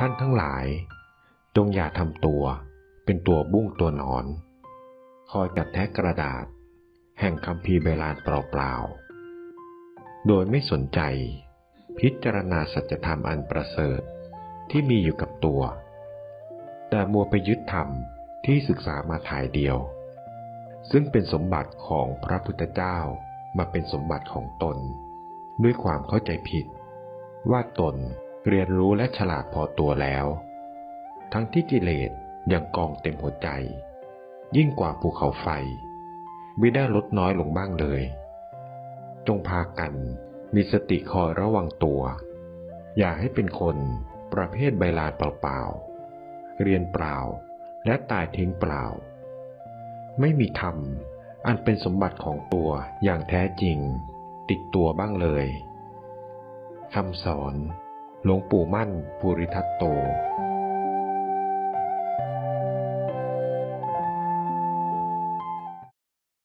ท่านทั้งหลาย จงอย่าทำตัว เป็นตัวบุ้งตัวหนอน คอยกัดแทะกระดาษ แห่งคำพีร์ใบลานเปล่าๆ โดยไม่สนใจ พิจารณาสัจธรรมอันประเสริฐที่มีอยู่กับตัว แต่มัวไปยึดธรรมที่ศึกษามาถ่ายเดียว ซึ่งเป็นสมบัติของพระพุทธเจ้ามาเป็นสมบัติของตน ด้วยความเข้าใจผิด ว่าตน เรียนรู้และฉลาดพอตัวแล้ว ทั้งที่กิเลสยังกองเต็มหัวใจ ยิ่งกว่าภูเขาไฟ ไม่ได้ลดน้อยลงบ้างเลย จงพากันมีสติคอยระวังตัว อย่าให้เป็นคนประเภทใบลานเปล่าๆ เรียนเปล่าและตายทิ้งเปล่า ไม่มีธรรมอันเป็นสมบัติของตัวอย่างแท้จริง ติดตัวบ้างเลยคำสอน หลวงปู่มั่นภูริทัตโต